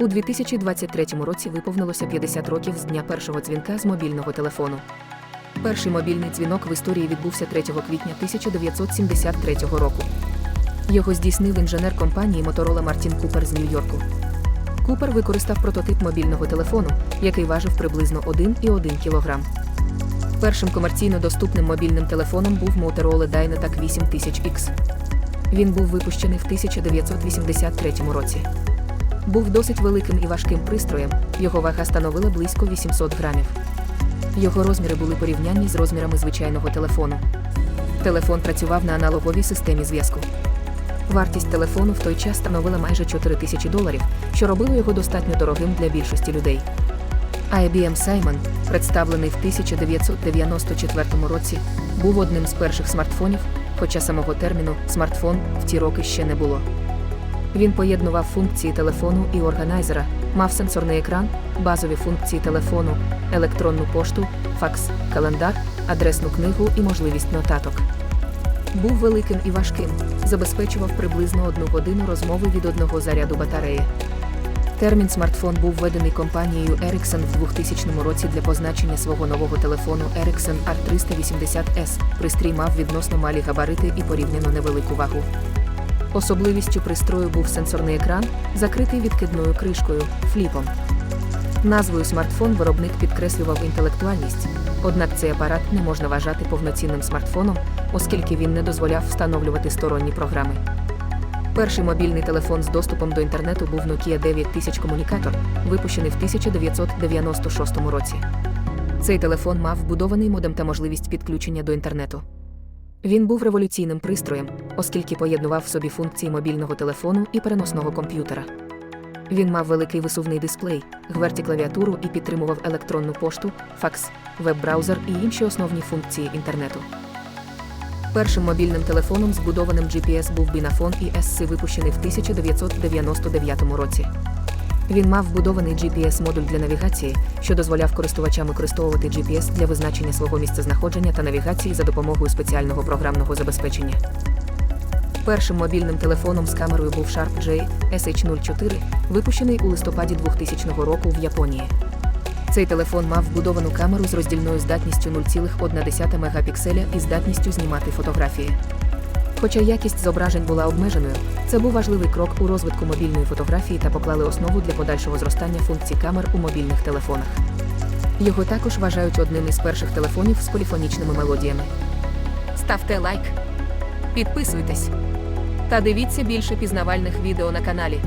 У 2023 році виповнилося 50 років з дня першого дзвінка з мобільного телефону. Перший мобільний дзвінок в історії відбувся 3 квітня 1973 року. Його здійснив інженер компанії Motorola Мартін Купер з Нью-Йорку. Купер використав прототип мобільного телефону, який важив приблизно 1,1 кг. Першим комерційно доступним мобільним телефоном був Motorola Dynatac 8000X. Він був випущений в 1983 році. Був досить великим і важким пристроєм, його вага становила близько 800 грамів. Його розміри були порівнянні з розмірами звичайного телефону. Телефон працював на аналоговій системі зв'язку. Вартість телефону в той час становила майже 4 тисячі доларів, що робило його достатньо дорогим для більшості людей. IBM Simon, представлений в 1994 році, був одним з перших смартфонів, хоча самого терміну смартфон в ті роки ще не було. Він поєднував функції телефону і органайзера, мав сенсорний екран, базові функції телефону, електронну пошту, факс, календар, адресну книгу і можливість нотаток. Був великим і важким, забезпечував приблизно одну годину розмови від одного заряду батареї. Термін смартфон був введений компанією Ericsson в 2000 році для позначення свого нового телефону Ericsson R380S. Пристрій мав відносно малі габарити і порівняно невелику вагу. Особливістю пристрою був сенсорний екран, закритий відкидною кришкою фліпом. Назвою смартфон виробник підкреслював інтелектуальність, однак цей апарат не можна вважати повноцінним смартфоном, оскільки він не дозволяв встановлювати сторонні програми. Перший мобільний телефон з доступом до інтернету був Nokia 9000 комунікатор, випущений в 1996 році. Цей телефон мав вбудований модем та можливість підключення до інтернету. Він був революційним пристроєм, оскільки поєднував в собі функції мобільного телефону і переносного комп'ютера. Він мав великий висувний дисплей, гверті клавіатуру і підтримував електронну пошту, факс, веб-браузер і інші основні функції інтернету. Першим мобільним телефоном, збудованим GPS, був Binafone ESC, випущений в 1999 році. Він мав вбудований GPS-модуль для навігації, що дозволяв користувачам використовувати GPS для визначення свого місцезнаходження та навігації за допомогою спеціального програмного забезпечення. Першим мобільним телефоном з камерою був Sharp J SH04, випущений у листопаді 2000 року в Японії. Цей телефон мав вбудовану камеру з роздільною здатністю 0,1 мегапікселя і здатністю знімати фотографії. Хоча якість зображень була обмеженою, це був важливий крок у розвитку мобільної фотографії та поклали основу для подальшого зростання функцій камер у мобільних телефонах. Його також вважають одним із перших телефонів з поліфонічними мелодіями. Ставте лайк, підписуйтесь та дивіться більше пізнавальних відео на каналі.